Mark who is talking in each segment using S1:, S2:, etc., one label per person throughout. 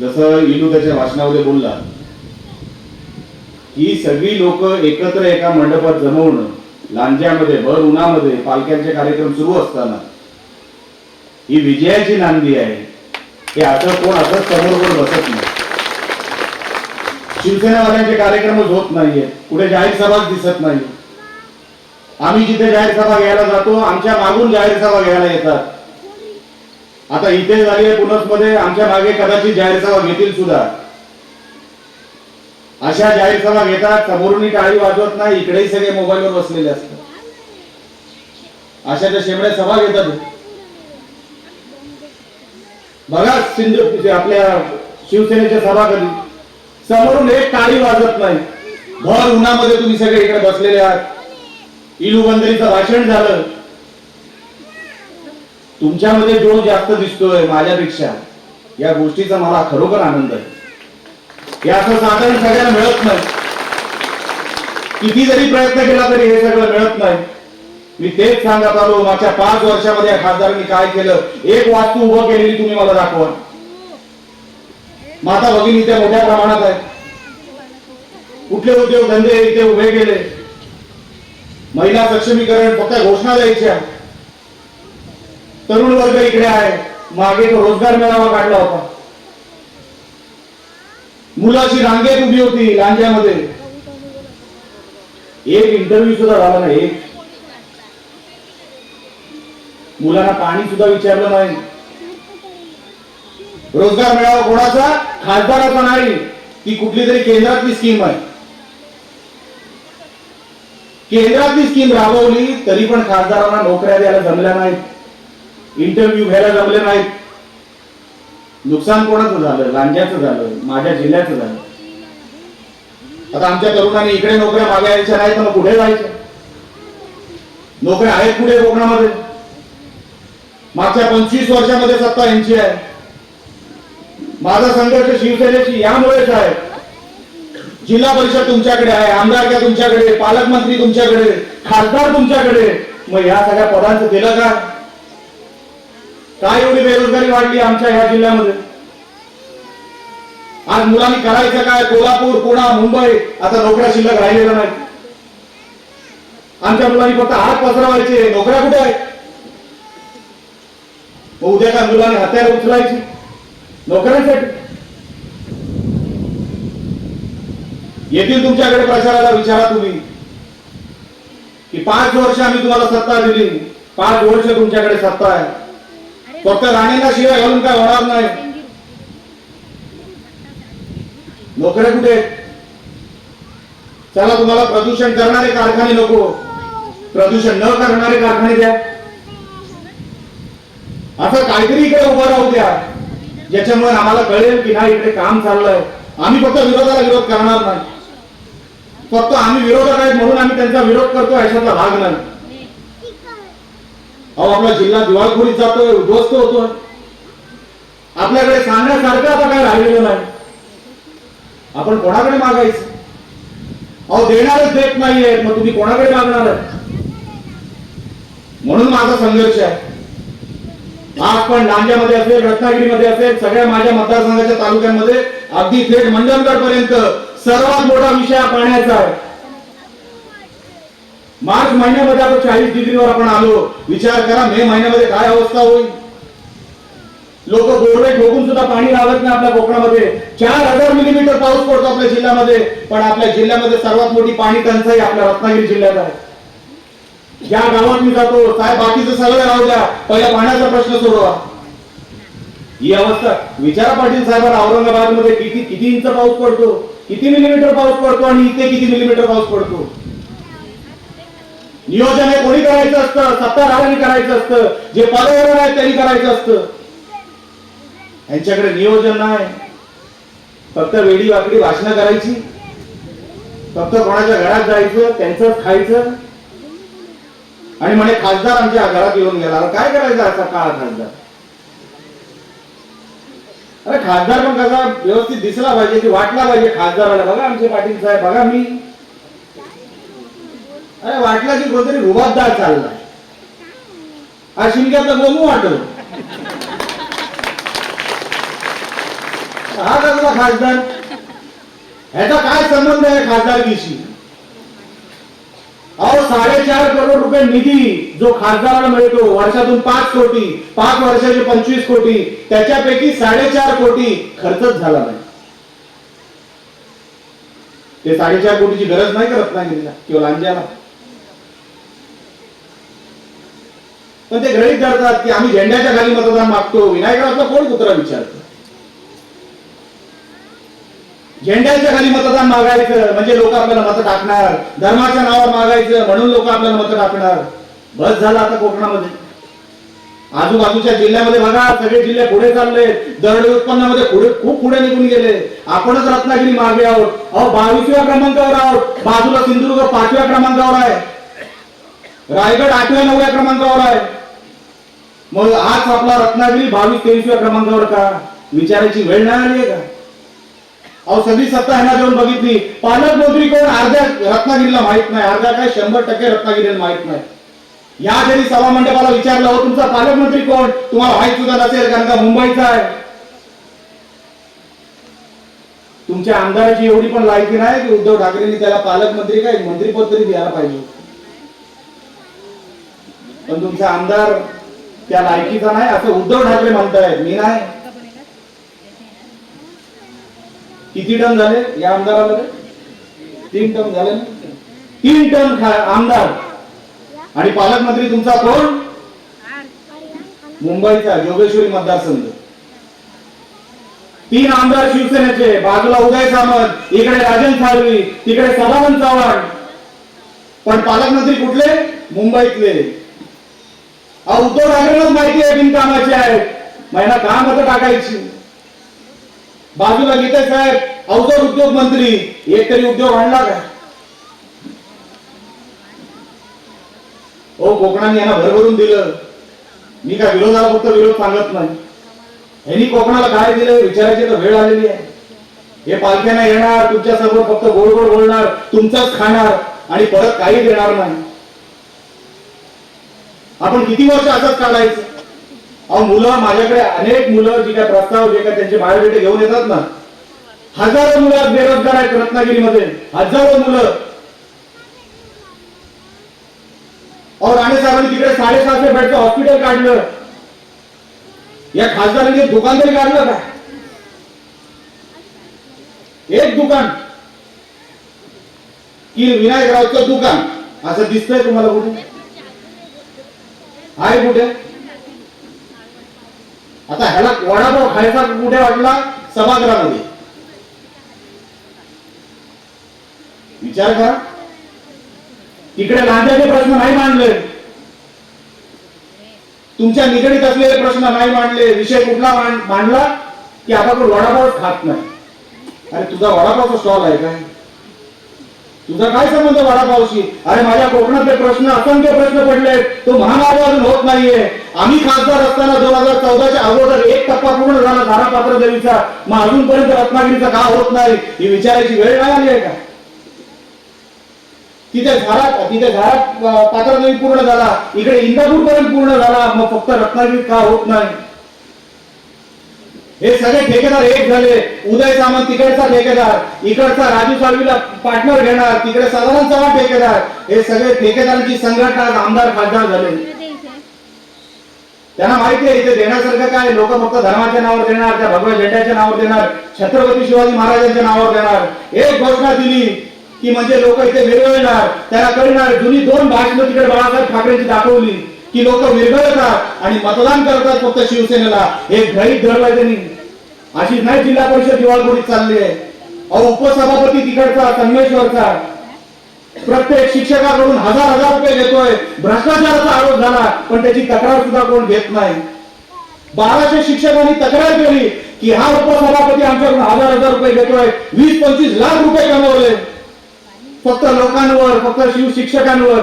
S1: जसं इलू त्याच्या भाषणामध्ये बोलला ही सगळी लोक एकत्र एका मंडपात जमवणं लांज्यामध्ये भर उन्हामध्ये पालख्यांचे कार्यक्रम सुरू असताना ही विजयाची नांदी आहे. हे असं कोण असंच समोर कोण बसत नाही. शिवसेनावाल्यांचे कार्यक्रमच होत नाहीये. कुठे जाहीर सभाच दिसत नाही. आम्ही जिथे जाहीर सभा घ्यायला जातो आमच्या मागून जाहीर सभा घ्यायला येतात. आता इथे झाली आहे आमच्या मागे कदाचित जाहीर सभा घेतील सुद्धा. अशा जाहीर सभा घेतात समोरून टाळी वाजवत नाही इकडेही सगळे मोबाईलवर बसलेले असतात. अशा त्या शेमड्या सभा घेतात. बघा सिंधू आपल्या शिवसेनेच्या सभा कधी समोरून एक टाळी वाजत नाही. भर उन्हामध्ये तुम्ही सगळे इकडे बसलेले आहात. इलुबंदरीचं भाषण झालं. तुमच्यामध्ये जो जास्त दिसतोय माझ्यापेक्षा. या गोष्टीचा मला खरोखर आनंद आहे. हे असं साधारण सगळ्यांना मिळत नाही. किती जरी प्रयत्न केला तरी हे सगळं मिळत नाही. मी तेच सांगत आलो मागच्या पाच वर्षामध्ये या खासदारांनी काय केलं? एक वास्तू उभं केलेली तुम्ही मला दाखवा. माता भगिनी इथे मोठ्या प्रमाणात आहेत. कुठले उद्योग धंदे इथे उभे केले? महिला सक्षमीकरण फक्त घोषणा द्यायच्या. तरुण वर्ग इकडे आहे. मागे तो रोजगार मेळावा काढला होता. मुलाची रांगेत उभी होती लांज्यामध्ये. एक इंटरव्ह्यू सुद्धा झाला नाही. एक मुलांना पाणी सुद्धा विचारलं नाही. रोजगार मेळावा कोणाचा? खासदाराचा नाही. ती कुठली तरी केंद्रातली स्कीम आहे. केंद्रातली स्कीम राबवली तरी पण खासदारांना नोकऱ्या द्यायला जमल्या नाहीत. इंटरव्ह्यू घ्यायला जमले नाहीत. नुकसान कोणाचं झालं? लांज्याचं झालं? माझ्या जिल्ह्याचं झालं? आता आमच्या तरुणांनी इकडे नोकऱ्या मागायच्या नाही तर मग कुठे जायच्या नोकऱ्या आहेत कुठे कोकणामध्ये? मागच्या पंचवीस वर्षामध्ये सत्ता यांची आहे. माझा संघर्ष शिवसेनेची यामुळेच आहे. जिल्हा परिषद तुमच्याकडे आहे आमदारक्या तुमच्याकडे पालकमंत्री तुमच्याकडे खासदार तुमच्याकडे. मग या सगळ्या पदांचं केलं का? काय एवढी बेरोजगारी वाढली आमच्या ह्या जिल्ह्यामध्ये? आज मुलांनी करायचं काय? कोल्हापूर पुणा मुंबई आता नोकऱ्या शिल्लक राहिलेल्या नाही आमच्या मुलांनी फक्त हात पसरवायचे. नोकऱ्या कुठे आहेत? मग उद्या काय मुलांनी हत्यार उचलायची? नोकऱ्यांसाठी? येतील तुमच्याकडे प्रचाराला विचारा तुम्ही. की पाच वर्ष आम्ही तुम्हाला सत्ता दिली. पाच वर्ष तुमच्याकडे सत्ता आहे. फक्त राणेंना शिवाय घालून काय होणार नाही. नोकऱ्या कुठे? चला तुम्हाला प्रदूषण करणारे कारखाने नको. प्रदूषण न करणारे कारखाने द्या. असं काहीतरी इकडे उभं राहू द्या. ज्याच्यामुळे आम्हाला कळेल की नाही इकडे काम चाललंय. आम्ही फक्त विरोधाला विरोध करणार नाही. फक्त आम्ही विरोधक आहेत म्हणून आम्ही त्यांचा विरोध करतो याच्यातला भाग नाही. अहो आपला जिल्हा दिवाळखोरीत जातोय उद्ध्वस्त होतोय. आपल्याकडे सांगण्यासारखं आता काय राहिलेलं नाही. आपण कोणाकडे मागायचं? अहो देणारच देत नाहीये मग तुम्ही कोणाकडे मागणार आहे? म्हणून माझा संघर्ष आहे. आज पण लांज्यामध्ये असेल रत्नागिरीमध्ये असेल सगळ्या माझ्या मतदारसंघाच्या तालुक्यांमध्ये अगदी थेट मंडणगड पर्यंत सर्वात मोठा विषय पाण्याचा आहे. मार्च महिन्यामध्ये आपण चाळीस डिग्रीवर आपण आलो. विचार करा मे महिन्यामध्ये काय अवस्था होईल? लोक बोरवे ठोकून सुद्धा पाणी लावत नाही आपल्या कोकणामध्ये. चार हजार मिलीमीटर पाऊस पडतो आपल्या जिल्ह्यामध्ये. पण आपल्या जिल्ह्यामध्ये सर्वात मोठी पाणी टंचाई आपल्या रत्नागिरी जिल्ह्यात आहे. ज्या गावात मी जातो काय बाकीचं सगळं राहू द्या. पहिला पाण्याचा प्रश्न सोडवा. ही अवस्था. विचारा पाटील साहेबांना औरंगाबादमध्ये किती किती इंच पाऊस पडतो? किती मिलीमीटर पाऊस पडतो आणि इथे किती मिलीमीटर पाऊस पडतो? नियोजन हे कोणी करायचं असतं? सत्ताधाऱ्यांनी करायचं असतं. जे पदावर आहेत त्यांनी करायचं असतं. यांच्याकडे नियोजन नाही. फक्त वेडी वाकडी भाषणं करायची. फक्त कोणाच्या घरात जायचं त्यांचं खायचं. आणि म्हणे खासदार आमच्या घरात येऊन गेला. काय करायचं असा काळा खासदार? अरे खासदार पण कसा व्यवस्थित दिसला पाहिजे की वाटला पाहिजे खासदाराला. बघा आमचे पाटील साहेब बघा मी. अरे वाटलं की कोणतरी रुबाबदार चाललाय हा शिमक्याचा गोमू वाटत हा कसला खासदार? ह्याचा काय संबंध आहे खासदारकीशी? अहो साडेचार करोड रुपये निधी जो खासदाराला मिळतो वर्षातून पाच कोटी पाच वर्षाचे पंचवीस कोटी त्याच्यापैकी साडेचार कोटी खर्चच झाला नाही. ते साडेचार कोटीची गरज नाही का रत्नागिरीला किंवा लांजाला पण ते ग्रहित धरतात की आम्ही झेंड्याच्या खाली मतदान मागतो. विनायकाचा कोण कुत्रा विचारतो? झेंड्याच्या खाली मतदान मागायचं म्हणजे लोक आपल्याला मत टाकणार. धर्माच्या नावावर मागायचं म्हणून लोक आपल्याला मत टाकणार. बस झाला आता कोकणामध्ये. आजूबाजूच्या जिल्ह्यामध्ये बघा सगळे जिल्हे पुढे चालले दरड उत्पन्नामध्ये पुढे खूप पुढे निघून गेले. आपणच रत्नागिरी मागे आहोत. अहो बावीसव्या क्रमांकावर आहोत. बाजूला सिंधुदुर्ग पाचव्या क्रमांकावर आहे. रायगड आठव्या नवव्या क्रमांकावर आहे. मग आज आपला रत्नागिरी बावीस तेवीसव्या क्रमांकावर का? विचारायची वेळ नाही आली का? अहो सगळी सत्ता ह्यांना देऊन बघितली. पालकमंत्री कोण? अर्ध्या रत्नागिरीला माहीत नाही. अर्ध्या काय? शंभर टक्के रत्नागिरीला माहीत नाही. या जरी सभा मंडपाला विचारलं हो तुमचा पालकमंत्री कोण? तुम्हाला माहीत सुद्धा नसेल कारण का मुंबईचा आहे. तुमच्या आमदाराची एवढी पण लायकी नाही की उद्धव ठाकरेंनी त्याला पालकमंत्री काय? मंत्रीपद तरी द्यायला पाहिजे. पण तुमचा आमदार त्या लायकीचा नाही असं उद्धव ठाकरे म्हणतायत. मी नाही. किती टन झाले या आमदारामध्ये? तीन टर्म झाले ना? तीन टर्म आमदार. आणि पालकमंत्री तुमचा कोण? मुंबईचा योगेश्वरी मतदारसंघ. तीन आमदार शिवसेनेचे बाजूला उदय सामंत इकडे राजन साळवी तिकडे सदानंद चव्हाण. पण पालकमंत्री कुठले? मुंबईतले. उद्धव ठाकरेलाच माहिती आहे बिनकामाची आहे. महिना का मत टाकायची. बाजूला गीते साहेब अवजड उद्योग मंत्री एक तरी उद्योग आणला का? ओ कोकणाने यांना भरभरून दिलं. मी काय विरोधाला फक्त विरोध सांगत नाही. यांनी कोकणाला काय दिलं विचारायची तर वेळ आलेली आहे. हे पालख्यांना येणार तुमच्यासमोर फक्त गोड गोड बोलणार तुमचंच खाणार आणि परत काही देणार नाही. आपण किती वर्ष असंच काढायचं? अहो मुलं माझ्याकडे अनेक मुलं जी काय प्रस्ताव जे काय त्यांचे बायोडेटे घेऊन येतात ना हजारो मुलं आज बेरोजगार आहेत रत्नागिरीमध्ये. हजारो मुलं. अहो राणे साहेबांनी तिकडे साडेसहाशे बेडचं हॉस्पिटल काढलं. या खासदारांनी एक दुकान तरी काढलं का? एक दुकान. की विनायकरावचं दुकान. असं दिसतंय तुम्हाला कुठे? आहे कुठे? आता ह्याला वडापाव खायचा कुठे वाटला? सभागृहामध्ये. विचार करा. तिकडे लांजाचे प्रश्न नाही मांडले. तुमच्या निगडीत असलेले प्रश्न नाही मांडले. विषय कुठला मांडला? की आपण वडापाव खात नाही. अरे तुझा वडापावचा स्टॉल आहे काय? तुझा काय संबंध वडापावशी अरे माझ्या कोकणातले प्रश्न असंख्य प्रश्न पडले तो महामार्ग होत नाहीये. आम्ही खासदार असताना दोन हजार चौदाच्या अगोदर एक टप्पा पूर्ण झाला धारापात्र देवीचा. मग अजूनपर्यंत रत्नागिरीचा का होत नाही? ही विचारायची वेळ नाही आली आहे का? तिथे झाडात तिथे झाडात पात्र देवी पूर्ण झाला. इकडे इंदापूर पर्यंत पूर्ण झाला. मग फक्त रत्नागिरीत का होत नाही? हे सगळे ठेकेदार एक झाले. उदय सामंत तिकडचा ठेकेदार इकडचा राजू साळवीला पार्टनर घेणार तिकडे सदानंद चव्हाण ठेकेदार. हे सगळे ठेकेदारांची संघटना आमदार खासदार झाले. त्यांना माहिती आहे इथे देण्यासारखं काय? लोक फक्त धर्माच्या नावावर देणार त्या भगव्या झेंड्याच्या नावावर देणार छत्रपती शिवाजी महाराजांच्या नावावर देणार. एक घोषणा दिली की म्हणजे लोक इथे विरघळणार त्यांना कळणार जुनी दोन भाषणं तिकडे बाळासाहेब ठाकरेंची दाखवली. की लोक विरघळतात आणि मतदान करतात फक्त शिवसेनेला. हे गृहीत धरलाय त्यांनी. अशी नाही जिल्हा परिषद दिवाळखोरीत चालली आहे. अहो उपसभापती तिकडचा संगमेश्वरचा प्रत्येक शिक्षकाकडून हजार हजार रुपये घेतोय. भ्रष्टाचाराचा आरोप झाला पण त्याची तक्रार सुद्धा कोण घेत नाही. बाराशे शिक्षकांनी तक्रार केली की हा उपसभापती आमच्याकडून हजार हजार रुपये घेतोय. वीस पंचवीस लाख रुपये कमवले. फक्त लोकांवर फक्त शिव शिक्षकांवर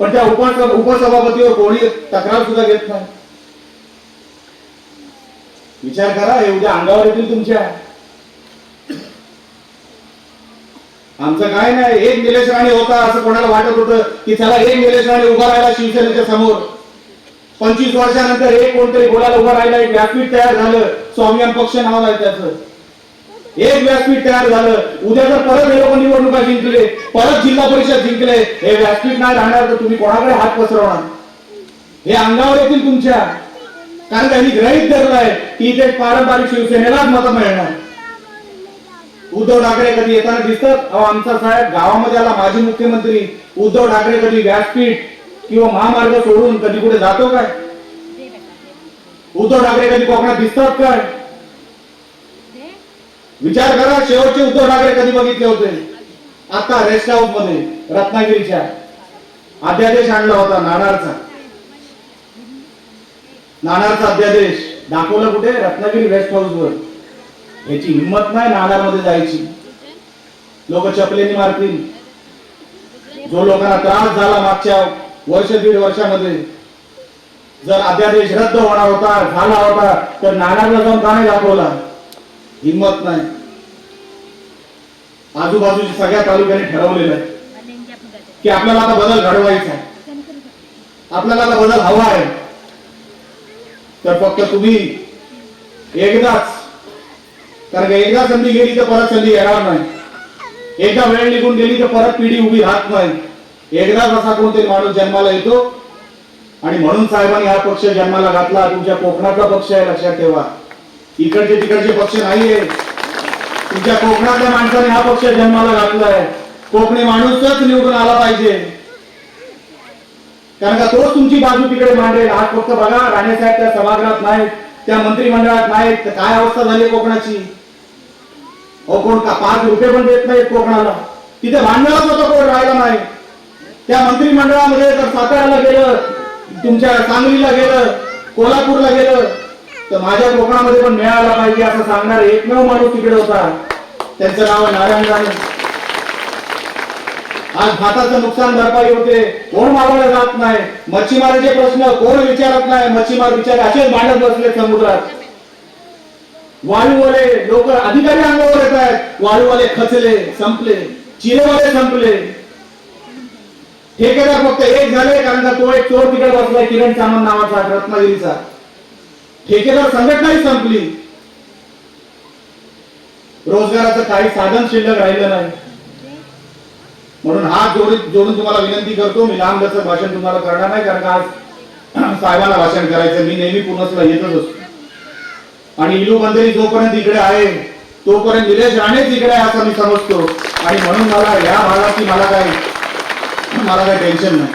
S1: पण त्या उप उपसभापतीवर कोणी तक्रार सुद्धा घेत नाही. विचार करा एवढ्या अंगावर येतील तुमच्या. आमचं काय नाही एक निलेश राणे होता असं कोणाला वाटत होतं की त्याला एक निलेश राणे उभा राहिला शिवसेनेच्या समोर. पंचवीस वर्षानंतर एक कोणतरी बोलायला उभा राहिला एक व्यासपीठ तयार झालं स्वाभिमान पक्ष नाव आहे त्याचं. एक व्यासपीठ तयार झालं. उद्या जर परत हे लोक निवडणुका जिंकले परत जिल्हा परिषद जिंकले हे व्यासपीठ नाही राहणार तर तुम्ही कोणाकडे हात पसरवणार? हे अंगावर येतील तुमच्या. कारण त्यांनी ग्रहित धरलंय की इथे पारंपरिक शिवसेनेलाच मतं मिळणार. उद्धव ठाकरे कधी येताना दिसतात? अहो आमचा साहेब गावामध्ये आला माजी मुख्यमंत्री. उद्धव ठाकरे कधी व्यासपीठ किंवा महामार्ग सोडून कधी कुठे जातो काय? उद्धव ठाकरे कधी कोकणात दिसतात काय? विचार करा शेवटचे उद्धव ठाकरे कधी बघितले होते? आता रेस्ट हाऊसमध्ये रत्नागिरीच्या. अध्यादेश आणला होता नाणारचा नाणारचा अध्यादेश. दाखवलं कुठे? रत्नागिरी रेस्ट हाऊस वर. याची हिंमत नाही नाणार मध्ये जायची. लोक चपलेनी मारतील. जो लोकांना त्रास झाला मागच्या वर्ष दीड वर्षामध्ये जर अध्यादेश रद्द होणार होता झाला होता तर नाणारला जाऊन का नाही दाखवला? हिंमत नाही. आजूबाजूच्या सगळ्या तालुक्याने ठरवलेलं आहे की आपल्याला आता बदल घडवायचा आहे. आपल्याला आता बदल हवा आहे. तर फक्त तुम्ही एकदाच कारण का एकदा संधी गेली तर परत संधी येणार नाही. एकदा वेळ निघून गेली तर परत पिढी उभी राहत नाही. एकदाच असा कोणतरी माणूस जन्माला येतो. आणि म्हणून साहेबांनी हा पक्ष जन्माला घातला. तुमच्या कोकणातला पक्ष आहे लक्षात ठेवा. इकडचे तिकडचे पक्ष नाहीये. तुमच्या कोकणातल्या माणसाने हा पक्ष जन्माला घातलाय. कोकणी माणूसच निवडून आला पाहिजे. कारण का तोच तुमची बाजू तिकडे मांडेल. आज फक्त बघा राणेसाहेब त्या सभागृहात नाहीत त्या मंत्रिमंडळात नाहीत. तर काय अवस्था झाली कोकणाची? अहो कोण का पाच रुपये पण देत नाहीत कोकणाला? तिथे भांडणारच होतं कोण राहिला नाही. त्या मंत्रिमंडळामध्ये जर साताऱ्याला गेलं तुमच्या सांगलीला गेलं कोल्हापूरला गेलं. तर माझ्या कोकणामध्ये पण मिळायला पाहिजे असं सांगणार एकमेव माणूस तिकडे होता. त्यांचं नाव आहे नारायण राणे. आज भाताचं नुकसान भरपाई होते. कोण मागवलं जात नाही. मच्छीमाराचे प्रश्न कोण विचारत नाही. मच्छीमार विचार असेच मांडत बसले समुद्रात. वाळूवाले लोक अधिकारी अंगावर येत आहेत. वाळूवाले खचले संपले. चिरेवाले संपले. ठेकेदार फक्त एक झाले कारण का तो एक चोर तिकडे बसलाय किरण सामंत नावाचा रत्नागिरीचा. ठेकेदार संघटनाही संपली. रोजगाराचं काही साधन शिल्लक राहिलं नाही. म्हणून हात जोडून जोडून तुम्हाला विनंती करतो मी लांब लचक भाषण तुम्हाला करणार नाही कारण आज साहेबांना भाषण करायचं मी नेहमी पुनसला येतच असतो. आणि इलू बंदरी जोपर्यंत इकडे आहे तोपर्यंत निलेश राणेच इकडे आहे असं मी समजतो. आणि म्हणून मला या भागाची मला काही मला काही टेन्शन नाही.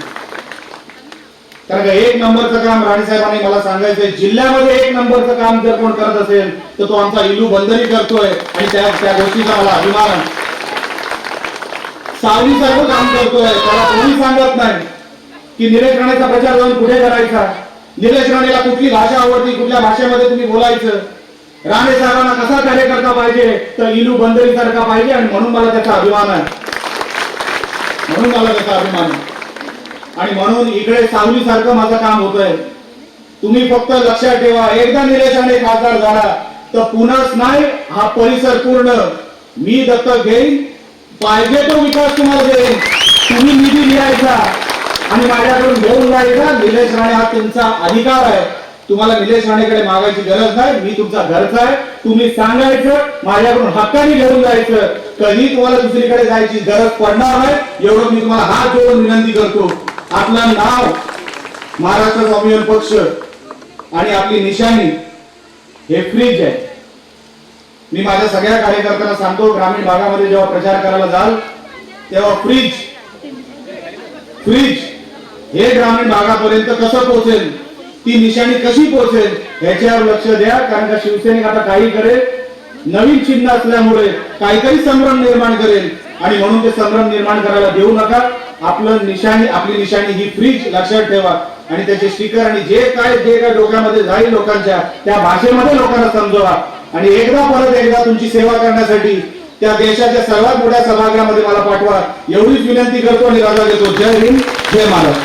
S1: कारण का एक नंबरचं काम राणे साहेबांनी मला सांगायचंय जिल्ह्यामध्ये एक नंबरचं काम जर कोण करत असेल तर तो आमचा इलू बंदरी करतोय आणि त्या त्या गोष्टीचा मला अभिमान. सावली सारखं काम करतोय त्याला कोणी सांगत नाही की निलेश राणेचा प्रचार जाऊन कुठे करायचा? निलेश राणेला कुठली भाषा आवडती कुठल्या भाषेमध्ये तुम्ही बोलायचं? राणे साहेबांना कसा कार्यकर्ता पाहिजे? तर इलू बंदरी सारखा पाहिजे आणि म्हणून मला त्याचा अभिमान आहे. म्हणून मला त्याचा अभिमान आहे. आणि म्हणून इकडे सावली सारखं माझं काम होतंय. तुम्ही फक्त लक्षात ठेवा एकदा निलेश राणे खासदार झाला तर पुन्हाच नाही हा परिसर पूर्ण. मी दत्तक घेईन पाहिजे तो विकास तुम्हाला देईन. तुम्ही निधी लिहायचा. आणि माझ्याकडून घेऊन जायचा निलेश राणे हा तुमचा अधिकार आहे. तुम्हाला निलेश राणेकडे मागायची गरज नाही. मी तुमचा घरचा आहे. तुम्ही सांगायचं माझ्याकडून हक्काने घेऊन जायचं. कधी तुम्हाला दुसरीकडे जायची गरज पडणार नाही. एवढं मी तुम्हाला हात जोडून विनंती करतो. आपलं नाव महाराष्ट्र स्वाभिमान पक्ष आणि आपली निशाणी हे फ्रीज आहे. मी माझ्या सगळ्या कार्यकर्त्यांना सांगतो ग्रामीण भागामध्ये जेव्हा प्रचार करायला जाल तेव्हा फ्रीज फ्रीज हे ग्रामीण भागापर्यंत कसं पोहोचेल ती निशाणी कशी पोहोचेल ह्याच्यावर लक्ष द्या कारण का शिवसैनिक आता काही करेल नवीन चिन्ह असल्यामुळे काहीतरी संभ्रम निर्माण करेल. आणि म्हणून ते संभ्रम निर्माण करायला देऊ नका. आपलं निशाणी आपली निशाणी ही फ्रीज लक्षात ठेवा. आणि त्याचे स्टिकर आणि जे काय जे काय डोक्यामध्ये जाईल लोकांच्या त्या भाषेमध्ये लोकांना समजवा. आणि एकदा परत एकदा तुमची सेवा करण्यासाठी त्या देशाच्या सर्वात मोठ्या सभागृहामध्ये मला पाठवा. एवढीच विनंती करतो आणि राजा देतो. जय हिंद जय महाराष्ट्र.